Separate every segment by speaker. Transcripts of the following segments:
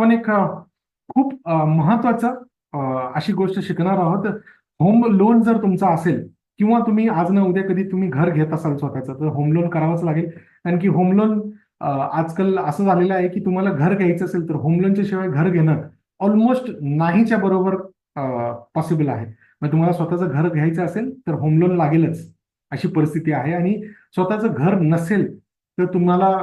Speaker 1: आपण एक खूप महत्वाचं अशी गोष्ट शिकणार आहोत. होम लोन जर तुमचा असेल किंवा तुम्ही आज ना उद्या कधी तुम्ही घर घेत असाल स्वतःचं तर होम लोन करावंच लागेल. कारण की होम लोन आजकाल असं झालेलं आहे की तुम्हाला घर घ्यायचं असेल तर होम लोनच्या शिवाय घर घेणं ऑलमोस्ट नाहीच्या बरोबर पॉसिबल आहे. मग तुम्हाला स्वतःचं घर घ्यायचं असेल तर होम लोन लागेलच अशी परिस्थिती आहे. आणि स्वतःचं घर नसेल तर तुम्हाला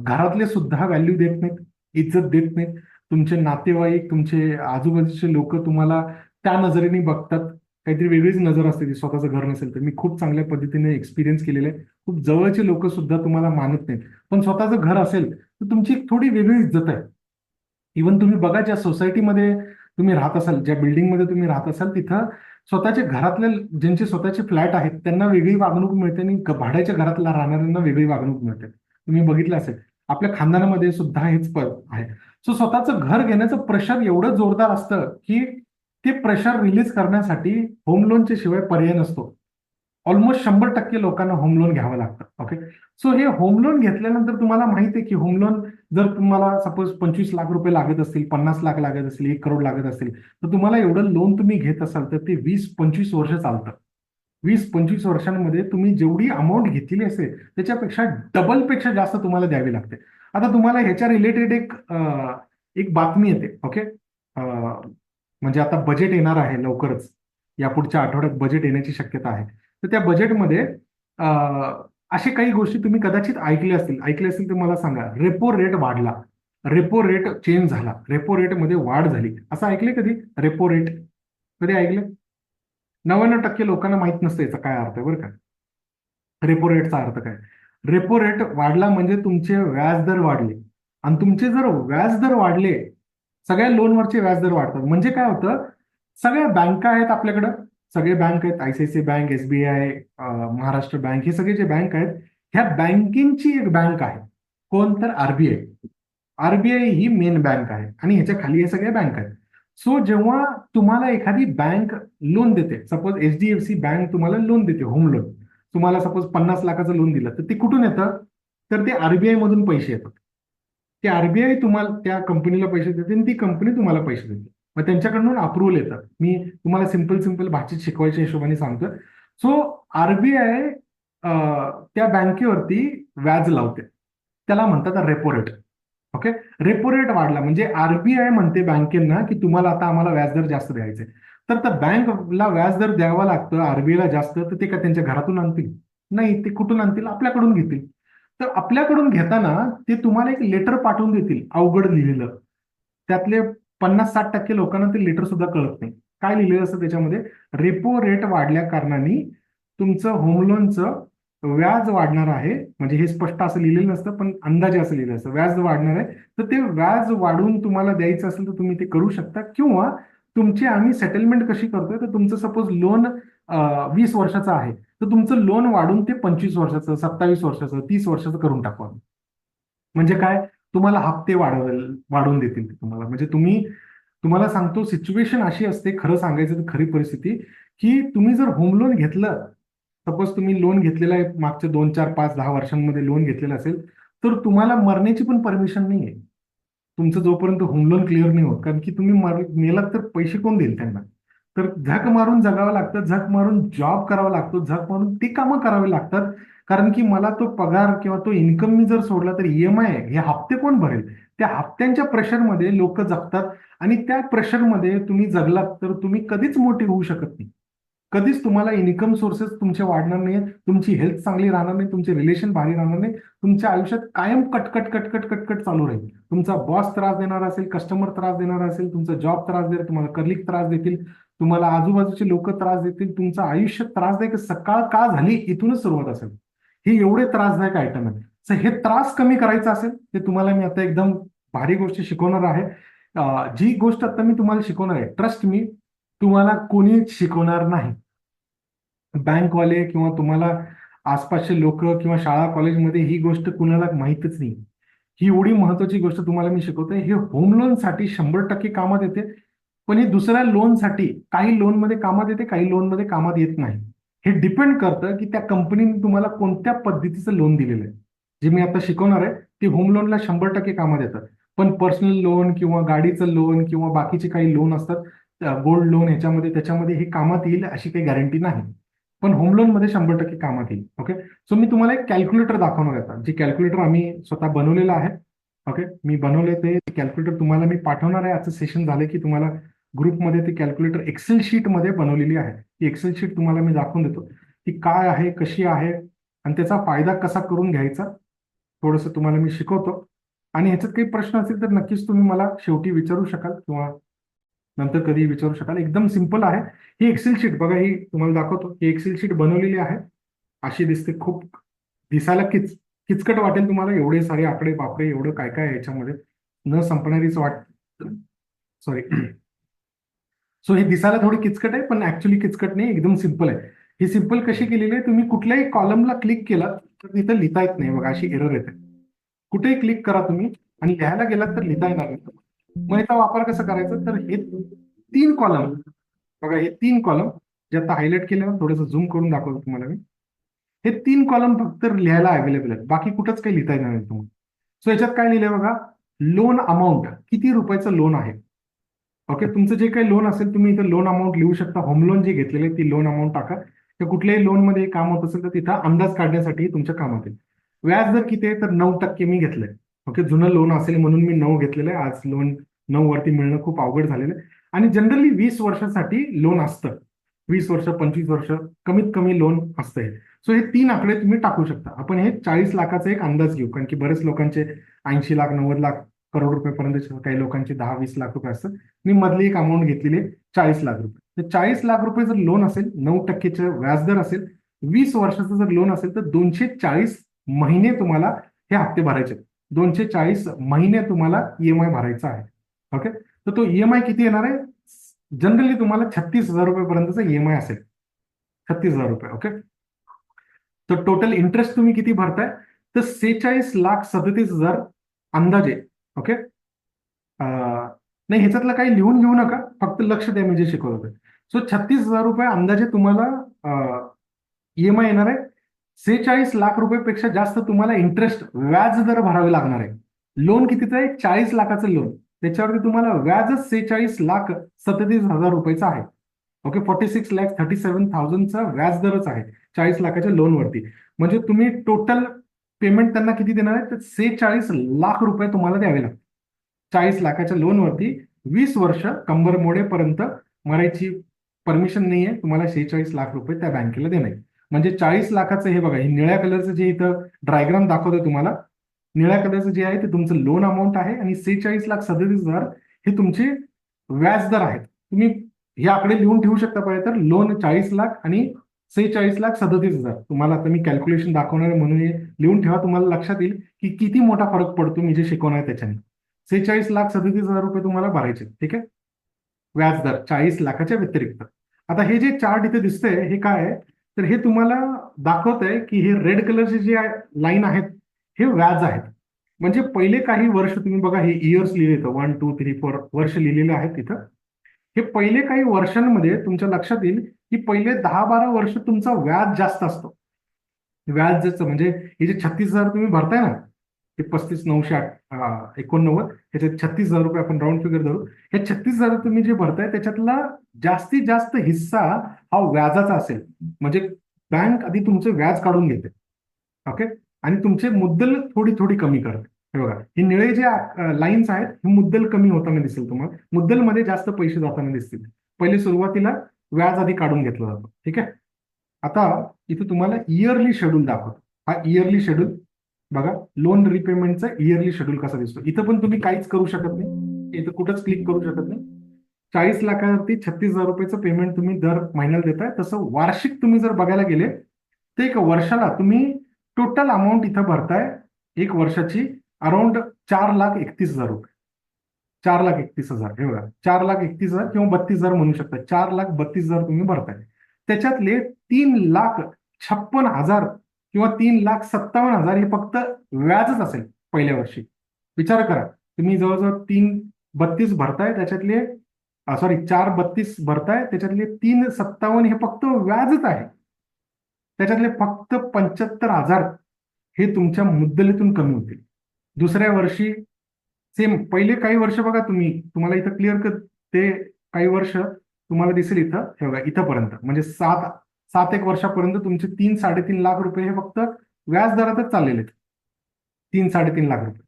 Speaker 1: घरातले सुद्धा व्हॅल्यू देत नाहीत. इज्जत देत नाहीत. तुमचे नातेवाईक तुमचे आजूबाजूचे लोक तुम्हाला त्या नजरेने बघतात. काहीतरी वेगळीच नजर असते ती स्वतःचं घर नसेल तर. मी खूप चांगल्या पद्धतीने एक्सपिरियन्स केलेले आहे. खूप जवळचे लोक सुद्धा तुम्हाला मानत नाहीत. पण स्वतःचं घर असेल तर तुमची एक थोडी वेगळी इज्जत आहे. इवन तुम्ही बघा ज्या सोसायटीमध्ये तुम्ही राहत असाल ज्या बिल्डिंगमध्ये तुम्ही राहत असाल तिथं स्वतःच्या घरातल्या ज्यांचे स्वतःचे फ्लॅट आहेत त्यांना वेगळी वागणूक मिळते आणि भाड्याच्या घरातल्या राहणाऱ्यांना वेगळी वागणूक मिळते. तुम्ही बघितलं असेल. आपल्या खानदानामध्ये सुद्धा हेच पद आहे. सो स्वतःचं घर घेण्याचं प्रेशर एवढं जोरदार असतं की ते प्रेशर रिलीज करण्यासाठी होम लोनच्या शिवाय पर्याय नसतो. ऑलमोस्ट शंभर टक्के लोकांना होम लोन घ्यावं लागतं. ओके सो हे होम लोन घेतल्यानंतर तुम्हाला माहिती आहे की होम लोन जर तुम्हाला सपोज पंचवीस लाख रुपये लागत असतील पन्नास लाख लागत असतील एक करोड लागत असतील तर तुम्हाला एवढं लोन तुम्ही घेत असाल तर ते वीस पंचवीस वर्ष चालतं. वीस पंचवीस वर्षांमध्ये तुम्ही जेवढी अमाऊंट घेतलेली असेल त्याच्यापेक्षा डबलपेक्षा जास्त तुम्हाला द्यावी लागते. आता तुम्हाला ह्याच्या रिलेटेड एक एक बातमी येते ओके म्हणजे आता बजेट येणार आहे लवकरच. या पुढच्या आठवड्यात बजेट येण्याची शक्यता आहे. तर त्या बजेटमध्ये असे काही गोष्टी तुम्ही कदाचित ऐकल्या असतील. ऐकल्या असतील तर मला सांगा. रेपो रेट वाढला. रेपो रेट चेंज झाला. रेपो रेटमध्ये वाढ झाली. असं ऐकले कधी? रेपो रेट कधी ऐकले? नव्याण्णव टक्के लोकांना माहीत नसतं याचा काय अर्थ आहे बरं का? रेपो रेटचा अर्थ काय? रेपो रेट वाढला म्हणजे तुमचे व्याजदर वाढले. आणि तुमचे जर व्याजदर वाढले सगळ्या लोनवरचे व्याजदर वाढतात. म्हणजे काय होतं? सगळ्या बँका आहेत आपल्याकडं. सगळे बँक आहेत ICIC bank SBI Maharashtra bank हे सगळे जे बँक आहेत ह्या बँकिंगची एक बँक आहे. कोण? तर आरबीआय आरबीआय ही मेन बँक आहे. आणि ह्याच्या खाली हे सगळ्या बँक आहेत. सो जेव्हा तुम्हाला एखादी बँक लोन देते suppose H D F C bank तुम्हाला लोन देते होम लोन तुम्हाला सपोज पन्नास लाखाचं लोन दिलं तर ते कुठून येतं? तर ते आरबीआय मधून पैसे येतात. ते आरबीआय तुम्हाला त्या कंपनीला पैसे देते आणि ती कंपनी तुम्हाला पैसे देते. मग त्यांच्याकडून अप्रुव्हल येतात मी तुम्हाला सिंपल सिंपल भाषेत शिकवायच्या हिशोबाने सांगतो सो आरबीआय त्या बँकेवरती व्याज लावते. त्याला म्हणतात repo rate okay repo rate वाढला. म्हणजे आरबीआय म्हणते बँकेंना की तुम्हाला आता आम्हाला व्याजदर जास्त द्यायचे तर त्या बँकला व्याजदर द्यावा लागतं आरबीआयला जास्त तर ते का त्यांच्या घरातून आणतील? नाही ते कुठून आणतील? आपल्याकडून घेतील. तर आपल्याकडून घेताना ते तुम्हाला एक लेटर पाठवून देतील अवघड लिहिलेलं. त्यातले पन्नास साठ टक्के लोकांना ते लेटर सुद्धा कळत नाही. काय लिहिलेलं असतं त्याच्यामध्ये? रेपो रेट वाढल्या कारणाने तुमचं होम लोनचं व्याज वाढणार आहे. म्हणजे हे स्पष्ट असं लिहिलेलं नसतं पण अंदाजे असं लिहिलं असतं. व्याज वाढणार आहे. तर ते व्याज वाढवून तुम्हाला द्यायचं असेल तर तुम्ही ते करू शकता. किंवा तुमची आम्ही सेटलमेंट कशी करतोय तर तुमचं सपोज लोन वीस वर्षाचं आहे. तर तुमचं लोन वाढून ते पंचवीस वर्षाचं सत्तावीस वर्षाचं तीस वर्षाचं करून टाकू आम्ही. म्हणजे काय? तुम्हाला हप्ते वाढवेल वाढवून देतील ते तुम्हाला. म्हणजे तुम्ही तुम्हाला सांगतो सिच्युएशन अशी असते खरं सांगायचं तर खरी परिस्थिती की तुम्ही जर होम लोन घेतलं सपोज तुम्ही लोन घेतलेला आहे मागच्या दोन चार पाच दहा वर्षांमध्ये लोन घेतलेलं असेल तर तुम्हाला मरण्याची पण परमिशन नाही आहे तुमचं जोपर्यंत होम लोन क्लिअर नाही होत कारण की तुम्ही मर मेलात तर पैसे कोण देईल त्यांना? तर झक मारून जगावं लागतं झक मारून जॉब करावा लागतो झक मारून ते कामं करावी लागतात. कारण की मला तो पगार किंवा तो इन्कम मी जर सोडला तर ईएमआय हे हप्ते कोण भरेल? त्या हप्त्यांच्या प्रेशरमध्ये लोक जगतात आणि त्या प्रेशरमध्ये तुम्ही जगलात तर तुम्ही कधीच मोठे होऊ शकत नाही. कधीच तुम्हाला इन्कम सोर्सेस तुमचे वाढणार नाही तुमची हेल्थ चांगली राहणार नाही तुमचे रिलेशन भारी राहणार नाही तुमच्या आयुष्यात कायम कटकट कटकट कटकट चालू राहील. तुमचा बॉस त्रास देणार असेल कस्टमर त्रास देणार असेल तुमचा जॉब त्रास देईल तुम्हाला कलिक त्रास देतील तुम्हाला आजूबाजूचे लोक त्रास देतील तुमचं आयुष्य त्रासदायक सकाळ का झाली इथूनच सुरुवात असेल. हे एवढे त्रासदायक आयटम आहेत. हे त्रास कमी करायचं असेल ते तुम्हाला मी आता एकदम भारी गोष्टी शिकवणार आहे. जी गोष्ट आता मी तुम्हाला शिकवणार आहे ट्रस्ट मी तुम्हाला कोणी शिकवणार नाही. बँकवाले किंवा तुम्हाला आसपासचे लोक किंवा शाळा कॉलेजमध्ये ही गोष्ट कुणाला माहीतच नाही. ही एवढी महत्वाची गोष्ट तुम्हाला मी शिकवतोय. हे होम लोनसाठी शंभर टक्के कामात येते. पण हे दुसऱ्या लोनसाठी काही लोनमध्ये कामात येते काही लोनमध्ये कामात येत नाही. हे डिपेंड करतं की त्या कंपनीने तुम्हाला कोणत्या पद्धतीचं लोन दिलेलं आहे. जे मी आता शिकवणार आहे ते होम लोनला शंभर टक्के कामात येतं. पण पर्सनल लोन किंवा गाडीचं लोन किंवा बाकीचे काही लोन असतात गोल्ड लोन याच्यामध्ये त्याच्यामध्ये हे कामात येईल अशी काही गॅरंटी नाही. पण होम लोनमध्ये शंभर टक्के कामात येईल ओके सो मी तुम्हाला एक कॅल्क्युलेटर दाखवणार आता जे कॅल्क्युलेटर आम्ही स्वतः बनवलेलं आहे ओके मी बनवले ते कॅल्क्युलेटर तुम्हाला मी पाठवणार आहे. आजचं सेशन झालं की तुम्हाला ग्रुपमध्ये ती कॅल्क्युलेटर एक्सेल शीटमध्ये बनवलेली आहे. ती एक्सेल शीट तुम्हाला मी दाखवून देतो. ती काय आहे कशी आहे आणि त्याचा फायदा कसा करून घ्यायचा थोडंसं तुम्हाला मी शिकवतो. आणि ह्याच्यात काही प्रश्न असतील तर नक्कीच तुम्ही मला शेवटी विचारू शकाल किंवा नंतर कधी विचारू शकाल. एकदम सिंपल आहे. ही एक्सेल शीट बघा ही तुम्हाला दाखवतो. ही एक्सेल शीट बनवलेली आहे. अशी दिसते खूप दिसायला किच किचकट वाटेल तुम्हाला. एवढे सारे आकडे बापरे एवढं काय काय याच्यामध्ये न संपणारीच वाट सॉरी सो हे दिसायला थोडी किचकट आहे पण ऍक्च्युली किचकट नाही एकदम सिंपल आहे. ही सिंपल कशी केलेली आहे तुम्ही कुठल्याही कॉलमला क्लिक केला तर तिथं लिहिता येत नाही. बघा अशी एरर येते. कुठेही क्लिक करा तुम्ही आणि लिहायला गेलात तर लिहिता येणार नाही. मग याचा वापर कसा करायचा? तर हे तीन कॉलम बघा हे तीन कॉलम जे आता हायलाइट केले थोडस थोडंसं झूम करून दाखवतो तुम्हाला मी. हे तीन कॉलम फक्त लिहायला अवेलेबल आहेत. बाकी कुठंच काही लिहिता येणार नाही तुम्हाला. सो याच्यात काय लिहिलंय बघा? लोन अमाऊंट किती रुपयाचं लोन आहे? ओके तुमचं जे काही लोन असेल तुम्ही इथं लोन अमाऊंट लिहू शकता. होम लोन जे घेतलेले ती लोन अमाऊंट टाका. तर कुठल्याही लोनमध्ये काम होत असेल तर तिथं अंदाज काढण्यासाठी तुमच्या कामात येईल. व्याज दर किती आहे तर नऊ टक्के मी घेतलंय. ओके जुनं लोन असेल म्हणून मी नऊ घेतलेलं आहे. आज लोन नऊ वरती मिळणं खूप अवघड झालेलं आहे. आणि जनरली वीस वर्षासाठी लोन असतं. वीस वर्ष पंचवीस वर्ष कमीत कमी लोन असतं हे. सो हे तीन आकडे तुम्ही टाकू शकता. आपण हे चाळीस लाखाचा एक अंदाज घेऊ. कारण की बरेच लोकांचे ऐंशी लाख नव्वद लाख करोड रुपयेपर्यंत काही लोकांचे दहा वीस लाख रुपये असतात. मी मधली एक अमाऊंट घेतलेली आहे चाळीस लाख रुपये. तर चाळीस लाख रुपये जर लोन असेल नऊ टक्केचं व्याजदर असेल वीस वर्षाचं जर लोन असेल तर दोनशे चाळीस महिने तुम्हाला हे हप्ते भरायचे दोनशे चाळीस महिने तुम्हाला ईएमआय भरायचा आहे. ओके तर तो ईएमआय किती येणार आहे? जनरली तुम्हाला छत्तीस हजार रुपयेपर्यंतचा ईएमआय असेल. छत्तीस हजार रुपये ओके तर टोटल इंटरेस्ट तुम्ही किती भरताय? तर सेहेचाळीस लाख सदतीस हजार अंदाजे ओके नाही ह्याच्यातलं काही लिहून घेऊ नका. फक्त लक्ष द्या म्हणजे होते सो छत्तीस हजार रुपये अंदाजे तुम्हाला ईएमआय येणार आहे. सेहेचाळीस लाख रुपयेपेक्षा जास्त तुम्हाला इंटरेस्ट व्याज दर भरावे लागणार आहे. लोन कितीचं आहे? चाळीस लाखाचं लोन त्याच्यावरती तुम्हाला व्याजच सेहेचाळीस लाख सत्तेतीस हजार रुपयाचं आहे. Okay forty six lakh thirty seven थाउजंडचा व्याज दरच आहे. चाळीस लाखाच्या लोनवरती म्हणजे तुम्ही टोटल पेमेंट त्यांना किती देणार आहे? तर सेहेचाळीस लाख रुपये तुम्हाला द्यावे लागतात चाळीस लाखाच्या लोनवरती वीस वर्ष कंबर मोडेपर्यंत मरायची परमिशन नाही आहे तुम्हाला सेहेचाळीस लाख रुपये त्या बँकेला देणार म्हणजे चाळीस लाखाचं हे बघा हे निळ्या कलरचं जे इथं ड्रायग्राम दाखवतोय तुम्हाला निळ्या कलरचं जे आहे ते तुमचं लोन अमाऊंट आहे आणि सेहेचाळीस लाख सदतीस हजार हे तुमचे व्याजदर आहेत. तुम्ही हे आकडे लिहून ठेवू शकता पाहिजे तर लोन चाळीस लाख आणि सेहेचाळीस लाख सदतीस हजार. तुम्हाला आता मी कॅल्क्युलेशन दाखवणार म्हणून हे लिहून ठेवा तुम्हाला लक्षात येईल की किती मोठा फरक पडतो मी जे शिकवणार त्याच्याने. सेहेचाळीस लाख सदतीस हजार रुपये तुम्हाला भरायचे ठीक आहे? व्याजदर चाळीस लाखाच्या व्यतिरिक्त. आता हे जे चार्ट इथे दिसतंय हे काय आहे? तर हे तुम्हाला दाखवत आहे की हे रेड कलरचे जे लाईन आहेत हे व्याज आहेत. म्हणजे पहिले काही वर्ष तुम्ही बघा हे इयर्स लिहिले वन टू थ्री फोर वर्ष लिहिलेले आहेत तिथं हे पहिले काही वर्षांमध्ये तुमच्या लक्षात येईल की पहिले दहा बारा वर्ष तुमचा व्याज जास्त असतो. व्याज जास्त म्हणजे हे जे छत्तीस हजार तुम्ही भरताय ना ते पस्तीस नऊशे आठ एकोणनव्वद. ह्याच्यात छत्तीस हजार रुपये आपण राऊंड फिगर धरू. हे छत्तीस हजार तुम्ही जे भरताय त्याच्यातला जास्तीत जास्त हिस्सा हा व्याजाचा असेल. म्हणजे बँक आधी तुमचे व्याज काढून घेते. ओके आणि तुमचे मुद्दल थोडी थोडी कमी करते. हे बघा हे निळे जे लाईन्स आहेत हे मुद्दल कमी होताना दिसेल तुम्हाला. मुद्दलमध्ये जास्त पैसे जाताना दिसतील. पहिले सुरुवातीला व्याज आधी काढून घेतलं जातं. ठीक आहे? आता इथे तुम्हाला इयरली शेड्यूल दाखवतो. हा इयरली शेड्यूल बघा लोन रिपेमेंटचा इयरली शेड्यूल कसा दिसतो? इथं पण तुम्ही काहीच करू शकत नाही. इथं कुठंच क्लिक करू शकत नाही. चाळीस लाखावरती छत्तीस हजार रुपयाचं पेमेंट तुम्ही दर महिन्याला देताय. तसं वार्षिक तुम्ही जर बघायला गेले तर एक वर्षाला तुम्ही टोटल अमाऊंट इथं भरताय एक वर्षाची अराउंड चार लाख एकतीस हजार रुपये. चार लाख एकतीस हजार हे बघा. चार लाख एकतीस हजार किंवा बत्तीस हजार म्हणू शकता. चार लाख बत्तीस हजार तुम्ही भरताय. त्याच्यातले तीन लाख छप्पन हजार किंवा तीन लाख सत्तावन्न हजार हे फक्त व्याजच असेल पहिल्या वर्षी. विचार करा. तुम्ही जवळजवळ तीन बत्तीस भरताय त्याच्यातले सॉरी चार बत्तीस भरताय त्याच्यातले तीन सत्तावन्न हे फक्त व्याजच आहे. त्याच्यातले फक्त पंच्याहत्तर हजार हे तुमच्या मुद्दलीतून कमी होतील. दुसऱ्या वर्षी सेम पहिले काही वर्ष बघा तुम्ही. तुम्हाला इथं क्लिअर कर ते काही वर्ष तुम्हाला दिसेल इथं. हे बघा इथंपर्यंत. म्हणजे सात सात एक वर्षापर्यंत तुमचे तीन साडेतीन लाख रुपये हे फक्त व्याज दरातच चाललेले आहेत. तीन साडेतीन लाख रुपये.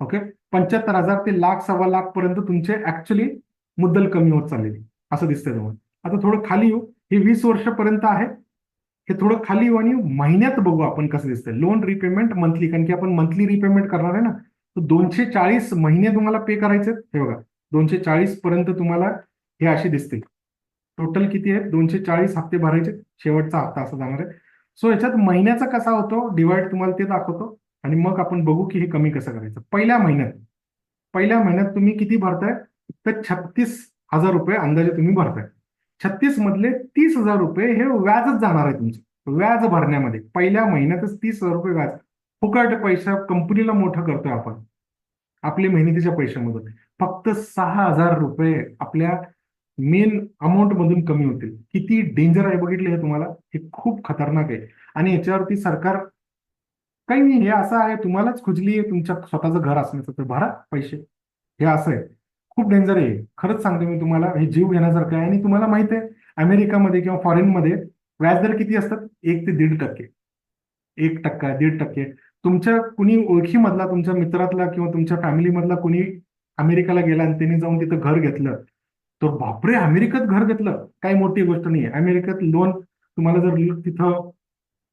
Speaker 1: ओके पंच्याहत्तर हजार ते लाख सव्वा लाख पर्यंत तुमचे ऍक्च्युली मुद्दल कमी होत चाललेली असं दिसतंय तुम्हाला. आता थोडं खाली येऊ. हे वीस वर्षापर्यंत आहे. हे थोडं खाली येऊ आणि महिन्यात बघू आपण कसं दिसतंय. लोन रिपेमेंट मंथली कारण की आपण मंथली रिपेमेंट करणार आहे ना तर दोनशे चाळीस महिने तुम्हाला पे करायचे हे बघा दोनशे चाळीस पर्यंत तुम्हाला हे असे दिसतील. टोटल किती आहे दोनशे चाळीस हप्ते भरायचे. शेवटचा हप्ता असा जाणार आहे. सो याच्यात महिन्याचा कसा होतो? डिवाइड तुम्हाला ते दाखवतो. आणि मग आपण बघू की हे कमी कसं करायचं. पहिल्या महिन्यात पहिल्या महिन्यात तुम्ही किती भरताय? तर छत्तीस हजार रुपये अंदाजे तुम्ही भरताय. छत्तीस मधले तीस हजार रुपये हे व्याजच जाणार आहे तुमचं. व्याज भरण्यामध्ये. पहिल्या महिन्यातच तीस हजार रुपये व्याज. फुकट पैसा कंपनीला मोठं करतोय आपण. आपले मेहनतीच्या पैशामधून. फक्त सहा हजार रुपये आपल्या मेन अमाऊंट मधून कमी होतील किती डेंजर आहे बघितले हे तुम्हाला? हे खूप खतरनाक आहे. आणि याच्यावरती सरकार काही नाही हे असं आहे तुम्हालाच खुजली आहे तुमच्या स्वतःचं घर असण्याचं तर भरा पैसे. हे असं आहे. खूप डेंजर आहे. खरंच सांगतो मी तुम्हाला हे जीव घेण्यासारखं आहे. आणि तुम्हाला माहीत आहे अमेरिकामध्ये किंवा फॉरेनमध्ये व्याजदर किती असतात? एक ते दीड टक्के. एक टक्का दीड टक्के. तुमच्या कुणी ओळखीमधला तुमच्या मित्रातला किंवा तुमच्या फॅमिलीमधला कुणी अमेरिकाला गेला आणि त्यांनी जाऊन तिथं घर घेतलं तर बापरे अमेरिकेत घर घेतलं. काही मोठी गोष्ट नाही अमेरिकेत लोन तुम्हाला जर तिथं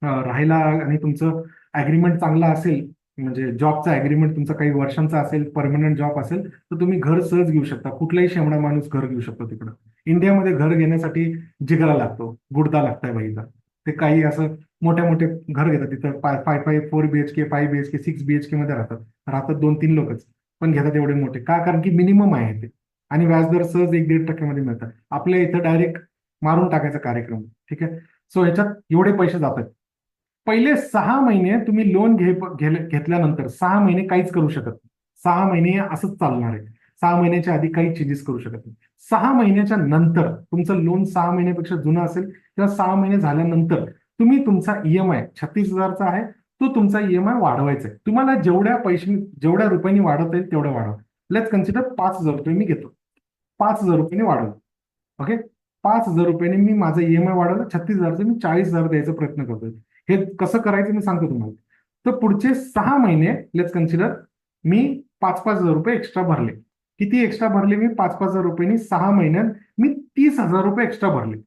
Speaker 1: राहायला आणि तुमचं अग्रीमेंट चांगला असेल म्हणजे जॉबचा अग्रीमेंट तुमचा काही वर्षांचा असेल परमनंट जॉब असेल तर तुम्ही घर सहज घेऊ शकता. कुठलाही शेमडा माणूस घर घेऊ शकतो तिकडं. इंडियामध्ये घर घेण्यासाठी जिगरा लागतो. गुडदा लागताय बाईचा. ते काही असं मोठ्या मोठे घर घेतात. तिथं five five five four BHK five BHK six BHK मध्ये राहतात. राहतात दोन तीन लोकच. पण घेतात एवढे मोठे. का? कारण की मिनिमम आहे ते. आणि व्याजदर सहज एक दीड टक्क्यामध्ये मिळतात. आपल्या इथं डायरेक्ट मारून टाकायचा कार्यक्रम. ठीक आहे? सो ह्याच्यात एवढे पैसे जातात. पहिले सहा महिने तुम्ही लोन घे घेतल्यानंतर सहा महिने काहीच करू शकत नाही. सहा महिने असंच चालणार आहे. सहा महिन्याच्या आधी काही चेंजेस करू शकत नाही. सहा महिन्याच्या नंतर तुमचं लोन सहा महिन्यापेक्षा जुनं असेल किंवा सहा महिने झाल्यानंतर तुम्ही तुमचा ईएमआय छत्तीस हजारचा आहे तो तुमचा ईएमआय वाढवायचा आहे. तुम्हाला जेवढ्या पैसे जेवढ्या रुपयांनी वाढवता येईल तेवढं वाढवा. लेट्स कन्सिडर पाच हजार रुपये मी घेतो. पाच हजार रुपयाने वाढवलं. ओके पाच हजार रुपयाने मी माझं ईएमआय वाढवलं. छत्तीस हजारचं मी चाळीस हजार द्यायचा प्रयत्न करतोय. हे कसं करायचं मी सांगतो तुम्हाला. तर पुढचे सहा महिने लेट्स कन्सिडर मी पाच पाच हजार रुपये एक्स्ट्रा भरले. किती एक्स्ट्रा भरले मी? पाच पाच हजार रुपयांनी सहा महिन्यात मी तीस हजार रुपये एक्स्ट्रा भरले.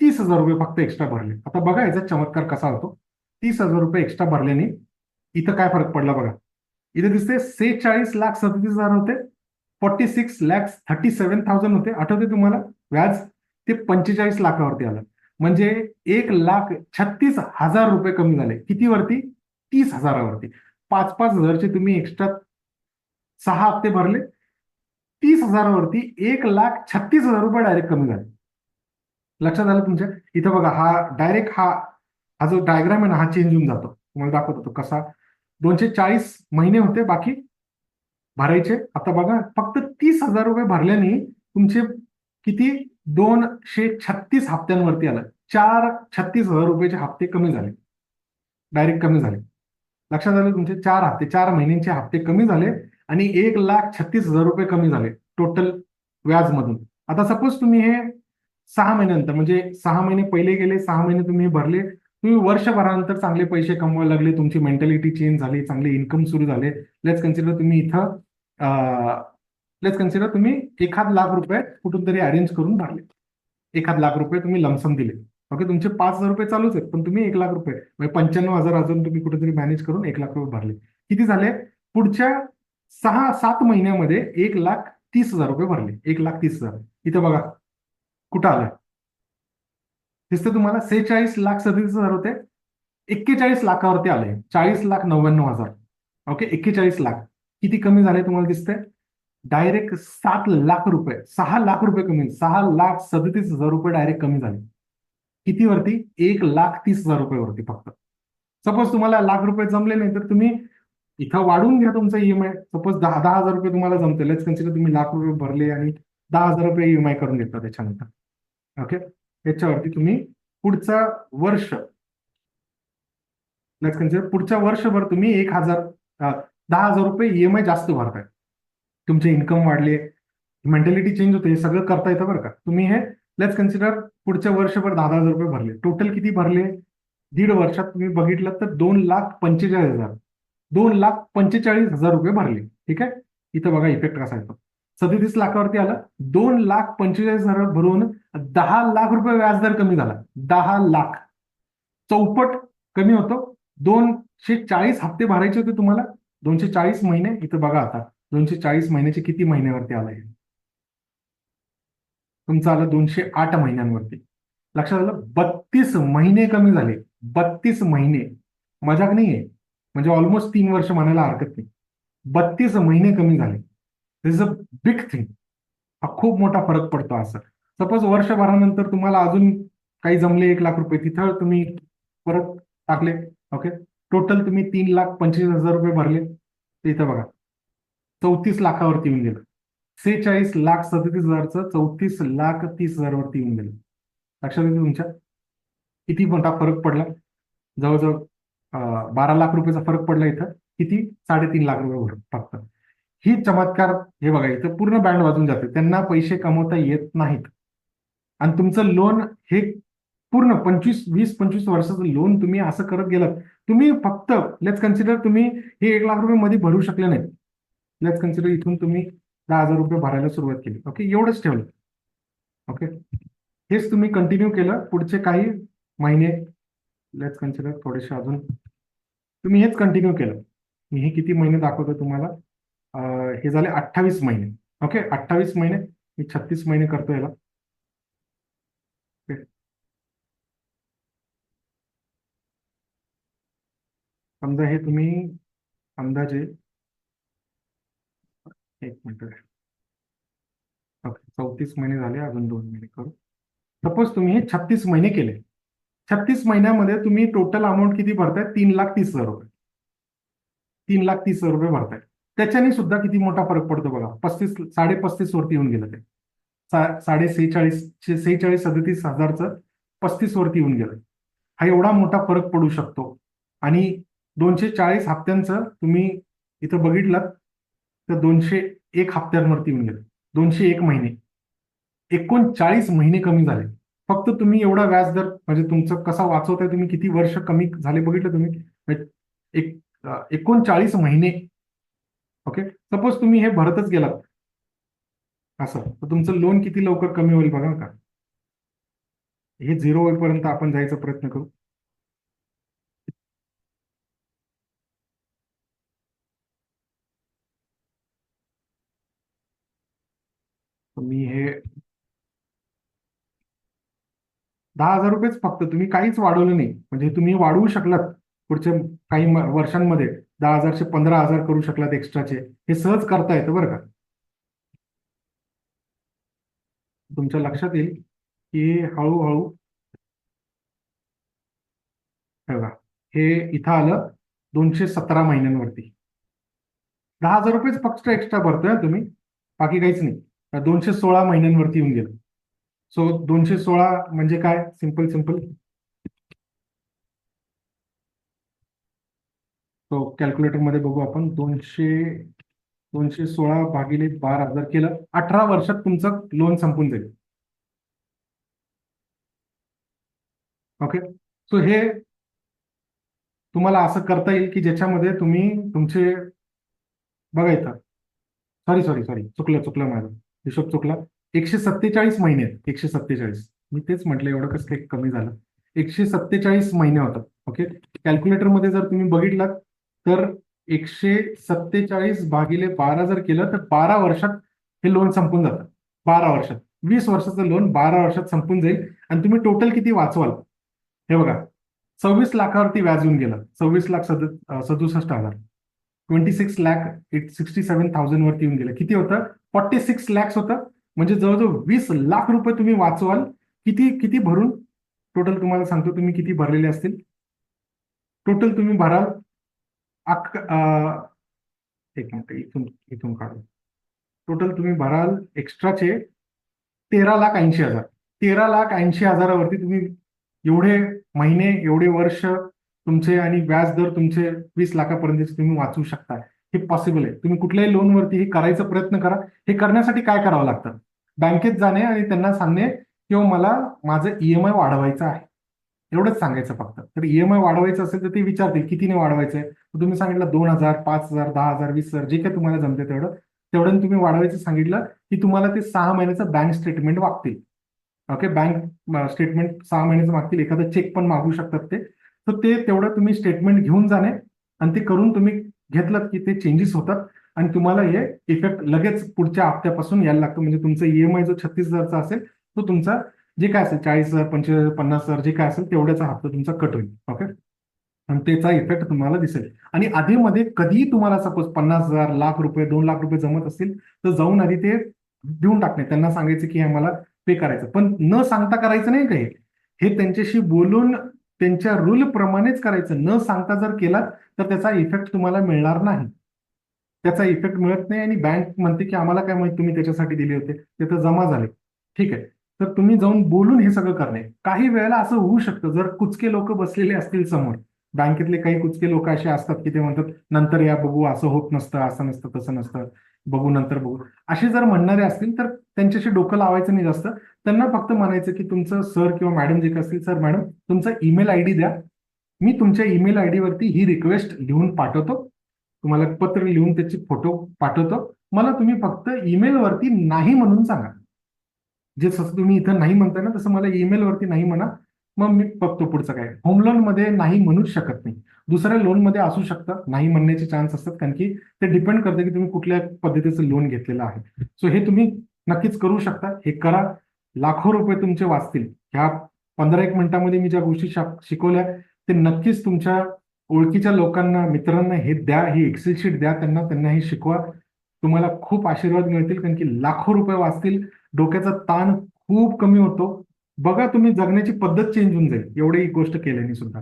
Speaker 1: तीस हजार रुपये फक्त एक्स्ट्रा भरले. आता बघा याचा चमत्कार कसा होतो? तीस हजार रुपये एक्स्ट्रा भरल्याने इथं काय फरक पडला बघा. इथे दिसते सेहेचाळीस लाख सदतीस हजार होते. Forty six lakhs thirty seven thousand होते. आठवते तुम्हाला? व्याज ते पंचेचाळीस लाखावरती आलं. म्हणजे एक लाख छत्तीस हजार रुपये कमी झाले. कितीवरती? तीस हजारावरती. पाच पाच हजारचे तुम्ही एक्स्ट्रा सहा हप्ते भरले. तीस हजारावरती एक लाख छत्तीस हजार रुपये डायरेक्ट कमी झाले. लक्षात आलं तुमच्या? इथं बघा हा डायरेक्ट हा हा जो डायग्राम आहे ना हा चेंज होऊन जातो. तुम्हाला दाखवत होतो कसा. दोनशे चाळीस महिने होते बाकी. भरायचे. आता बघा फक्त तीस हजार रुपये भरल्याने तुमचे किती? दोनशे छत्तीस हप्त्यांवरती आलं. चार छत्तीस हजार रुपयाचे हप्ते कमी झाले. डायरेक्ट कमी झाले. लक्षात आलं तुमचे? चार हप्ते चार महिन्यांचे हप्ते कमी झाले आणि एक लाख छत्तीस हजार रुपये कमी झाले टोटल व्याजमधून. आता सपोज तुम्ही हे सहा महिन्यानंतर म्हणजे सहा महिने पहिले गेले सहा महिने तुम्ही भरले तुम्ही वर्षभरानंतर चांगले पैसे कमवायला लागले तुमची मेंटॅलिटी चेंज झाली चांगले इन्कम सुरू झाले. लेट्स कन्सिडर तुम्ही इथं लेट्स कन्सिडर तुम्ही एखाद लाख रुपये कुठून तरी अरेंज करून भरले. एखाद लाख रुपये तुम्ही लमसम दिले. ओके तुमचे पाच हजार रुपये चालूच आहेत पण तुम्ही एक लाख रुपये म्हणजे पंच्याण्णव हजार अजून तुम्ही कुठेतरी मॅनेज करून एक लाख रुपये भरले. किती झाले? पुढच्या सहा सात महिन्यामध्ये एक लाख तीस हजार रुपये भरले. एक लाख तीस हजार. इथं बघा कुठं आलं दिसतं तुम्हाला? सेहेचाळीस लाख सदतीस हजार होते. एक्केचाळीस लाखावरती आले चाळीस लाख नव्याण्णव हजार. ओके एक्केचाळीस लाख. किती कमी झाले तुम्हाला दिसतंय? डायरेक्ट सात लाख रुपये. सहा लाख रुपये कमी. सहा लाख सदतीस हजार रुपये डायरेक्ट कमी झाले. किती वरती एक लाख तीस हजार रुपये वरती फक्त. सपोज तुम्हाला लाख रुपये जमले नाही तर तुम्ही इथं वाढवून घ्या तुमचा ईएमआय सपोज दहा दहा हजार रुपये तुम्हाला जमते लेट्स कन्सिडर तुम्ही लाख रुपये भरले आणि दहा हजार रुपये ईएमआय करून घेता त्याच्यानंतर. ओके याच्यावरती तुम्ही पुढचा वर्ष. लेट्स म्हणजे कन्सिडर पुढच्या वर्षभर तुम्ही एक हजार दहा हजार रुपये ईएमआय जास्त भरताय. तुमचे इन्कम वाढले मेंटॅलिटी चेंज होते हे सगळं करता येतं बरं का. तुम्ही हे लेट्स कन्सिडर पुढच्या वर्षभर दहा दहा हजार रुपये भरले. टोटल किती भरले? दीड वर्षात तुम्ही बघितलं तर दोन लाख पंचेचाळीस हजार. दोन लाख पंचेचाळीस हजार रुपये भरले. ठीक आहे? इथं बघा इफेक्ट कसा येतो. सदतीस लाखावरती आलं. दोन लाख पंचेचाळीस हजार भरून दहा लाख रुपये व्याजदर कमी झाला. दहा लाख. चौपट कमी होतो. दोनशे चाळीस हप्ते भरायचे होते तुम्हाला. दोनशे चाळीस महिने इथं बघा आता. दोनशे चाळीस महिन्याचे किती महिन्यावरती आलं हे? तुमचं आलं दोनशे आठ महिन्यांवरती. लक्षात आलं? बत्तीस महिने कमी झाले. बत्तीस महिने. मजाक नाहीये. म्हणजे ऑलमोस्ट तीन वर्ष म्हणायला हरकत नाही. बत्तीस महिने कमी झाले. इज अ बिग थिंग हा खूप मोठा फरक पडतो असं. सपोज वर्षभरानंतर तुम्हाला अजून काही जमले एक लाख रुपये तिथं तुम्ही परत टाकले ओके टोटल तुम्ही तीन लाख पंचवीस हजार रुपये भरले. ते इथं बघा. चौतीस लाखावरती येऊन गेलं. सेहेचाळीस लाख सदतीस हजारचं चौतीस लाख तीस हजारवरती येऊन गेलं. लक्षात येते तुमच्या? किती मोठा फरक पडला? जवळजवळ बारा लाख रुपयाचा फरक पडला इथं. किती? साडेतीन लाख रुपये भर फक्त. ही चमत्कार हे बघा इथं पूर्ण बँड वाजून जाते. त्यांना पैसे कमवता येत नाहीत. आणि तुमचं लोन हे पूर्ण पंचवीस वीस पंचवीस वर्षाचं लोन तुम्ही असं करत गेलात. तुम्ही फक्त लेट्स कन्सिडर तुम्ही हे एक लाख रुपये मध्ये भरू शकले नाही लेट्स कन्सिडर इथून तुम्ही दहा हजार रुपये भरायला सुरुवात केली. ओके एवढंच ठेवलं. ओके हेच तुम्ही कंटिन्यू केलं. पुढचे काही महिने लेट्स कन्सिडर थोडेसे अजून. तुम्ही हेच कंटिन्यू केलं. मी हे किती महिने दाखवतो तुम्हाला? हे झाले अठ्ठावीस महिने. ओके? अठ्ठावीस महिने. मी छत्तीस महिने करतो याला. समजा हे तुम्ही अंदाजे एक मिनिट. ओके. चौतीस महिने झाले अजून दोन महिने करू. सपोज तुम्ही हे छत्तीस महिने केले. छत्तीस महिन्यामध्ये तुम्ही टोटल अमाऊंट किती भरताय? तीन लाख तीस हजार रुपये. तीन लाख तीस हजार रुपये भरताय. त्याच्याने सुद्धा किती मोठा फरक पडतो बघा. पस्तीस साडे पस्तीस वरती येऊन गेलं ते. साडे सेहेचाळीस सेहेचाळीस सदतीस हजारचं पस्तीस वरती येऊन गेलं. हा एवढा मोठा फरक पडू शकतो. आणि दोनशे चाळीस हप्त्यांचं तुम्ही इथं बघितलं तर दोनशे एक हप्त्यांवरती येऊन गेलं. दोनशे एक महिने. एकोणचाळीस महिने कमी झाले. फक्त तुम्ही एवढा व्याजदर म्हणजे तुमचं कसा वाचवताय तुम्ही किती वर्ष कमी झाले बघितलं तुम्ही? एक एकोणचाळीस महिने ओके? सपोज तुम्ही हे भरतच गेलात. असं. तर तुमचं लोन किती लवकर कमी होईल बघा का? हे झिरो होईपर्यंत आपण जायचा प्रयत्न करू. तुम्ही हे दहा हजार रुपयेच फक्त. तुम्ही काहीच वाढवलं नाही. म्हणजे तुम्ही वाढवू शकलात पुढच्या काही वर्षांमध्ये. दहा हजारचे पंधरा हजार करू शकलात एक्स्ट्राचे. हे सहज करता येतं बरं का? तुमच्या लक्षात येईल की हळूहळू बघा हे इथं आलं दोनशे सतरा महिन्यांवरती. दहा हजार रुपयेच फक्त एक्स्ट्रा भरतोय तुम्ही. बाकी काहीच नाही. दोनशे सोळा महिन्यांवरती येऊन गेलं. सो दोनशे सोळा म्हणजे काय? सिंपल सिंपल तो कॅल्क्युलेटरमध्ये बघू आपण. दोनशे दोनशे सोळा भागिले बारा जर केलं अठरा वर्षात तुमचं लोन संपून जाईल. ओके सो हे तुम्हाला असं करता येईल की ज्याच्यामध्ये तुम्ही तुमचे बघा इथं. सॉरी सॉरी सॉरी चुकलं चुकलं माझं. हिशोब चुकला. एकशे सत्तेचाळीस महिने आहेत. एकशे सत्तेचाळीस. मी तेच म्हटलं एवढं कसं काही कमी झालं. एकशे सत्तेचाळीस महिने होतात. ओके कॅल्क्युलेटरमध्ये जर तुम्ही बघितलात तर एकशे सत्तेचाळीस भागिले बारा जर केलं तर बारा वर्षात हे लोन संपून जातं. बारा वर्षात. वीस वर्षाचं लोन बारा वर्षात संपून जाईल. आणि तुम्ही टोटल किती वाचवाल? हे बघा. सव्वीस लाखावरती व्याज येऊन गेलं. सव्वीस लाख सद सदुसष्ट हजार. Twenty six lakh eight sixty seven thousand वरती येऊन गेलं. किती होतं? फॉर्टी सिक्स लॅक्स होतं. म्हणजे जवळजवळ वीस लाख रुपये तुम्ही वाचवाल. किती किती भरून? टोटल तुम्हाला सांगतो तुम्ही किती भरलेले असतील. टोटल तुम्ही भराल. अक एक मिनिट इथून इथून काढू. टोटल तुम्ही भराल एक्स्ट्राचे तेरा लाख ऐंशी हजार. तेरा लाख ऐंशी हजारावरती तुम्ही एवढे महिने एवढे वर्ष तुमचे आणि व्याज दर तुमचे वीस लाखापर्यंतचे तुम्ही वाचू शकता हे पॉसिबल आहे. तुम्ही कुठल्याही लोनवरती हे करायचा प्रयत्न करा. हे करण्यासाठी काय करावं लागतं? बँकेत जाणे आणि त्यांना सांगणे किंवा मला माझं ईएमआय वाढवायचं आहे. एवढंच सांगायचं फक्त. तर ईएमआय वाढवायचं असेल तर ते विचारतील कितीने वाढवायचं आहे तुम्ही सांगितलं दोन हजार पाच हजार दहा हजार वीस हजार जे काही तुम्हाला जमते तेवढं. तेवढं तुम्ही वाढवायचं सांगितलं की तुम्हाला ते सहा महिन्याचं बँक स्टेटमेंट मागतील ओके बँक स्टेटमेंट सहा महिन्याचं मागतील एखादं चेक पण मागू शकतात ते. तर ते तेवढं तुम्ही स्टेटमेंट घेऊन जाणे आणि ते करून तुम्ही घेतलं की ते चेंजेस होतात आणि तुम्हाला हे इफेक्ट लगेच पुढच्या हप्त्यापासून यायला लागतं. म्हणजे तुमचं ईएमआय जो छत्तीस हजारचा असेल तो तुमचा जे काय असेल चाळीस हजार पंचेचाळीस पन्नास हजार जे काय असेल तेवढ्याचा हप्ता तुमचा कट होईल. ओके आणि त्याचा इफेक्ट तुम्हाला दिसेल. आणि आधीमध्ये कधीही तुम्हाला सपोज पन्नास हजार लाख रुपये दोन लाख रुपये जमत असतील तर जाऊन आधी ते देऊन टाकणे. त्यांना सांगायचं की हे मला पे करायचं. पण न सांगता करायचं नाही काही हे? त्यांच्याशी बोलून त्यांच्या रूल प्रमाणेच करायचं. न सांगता जर केला तर त्याचा इफेक्ट तुम्हाला मिळणार नाही. त्याचा इफेक्ट मिळत नाही आणि बँक म्हणते की आम्हाला काय माहिती तुम्ही त्याच्यासाठी दिले होते. ते तर जमा झाले. ठीक आहे. तर तुम्ही जाऊन बोलून हे सगळं करणे. काही वेळेला असं होऊ शकतं जर कुचके लोक बसलेले असतील समोर. बँकेतले काही कुचके लोक असे असतात की ते म्हणतात नंतर या बघू असं होत नसतं असं नसतं तसं नसतं. बघू नंतर बघू. असे जर म्हणणारे असतील तर त्यांच्याशी डोकं लावायचं नाही जास्त. त्यांना फक्त म्हणायचं की तुमचं सर किंवा मॅडम जे काही असतील सर मॅडम तुमचा ईमेल आय डी द्या. मी तुमच्या ईमेल आय वरती ही रिक्वेस्ट लिहून पाठवतो. तुम्हाला पत्र लिहून त्याची फोटो पाठवतो. मला तुम्ही फक्त ईमेल वरती नाही म्हणून सांगा. जे जसं तुम्ही इथं नाही म्हणताय ना तसं मला ईमेल वरती नाही म्हणा. मग मी बघतो पुढचं काय. होम लोनमध्ये नाही म्हणूच शकत नाही. दुसऱ्या लोनमध्ये असू शकतं. नाही म्हणण्याचे चान्स असतात कारण की ते डिपेंड करते की तुम्ही कुठल्या पद्धतीचं लोन घेतलेलं आहे. सो हे तुम्ही नक्कीच करू शकता. हे करा. लाखो रुपये तुमचे वाचतील. ह्या पंधरा एक मिनिटामध्ये मी ज्या गोष्टी शिकवल्या ते नक्कीच तुमच्या ओळखीच्या लोकांना मित्रांना हे द्या. ही एक्सेल शीट द्या त्यांना. त्यांना हे शिकवा. तुम्हाला खूप आशीर्वाद मिळतील कारण की लाखो रुपये वाचतील. डोक्याचा ताण खूप कमी होतो. बघा तुम्ही जगण्याची पद्धत चेंज होऊन जाईल. एवढी गोष्ट केल्याने सुद्धा.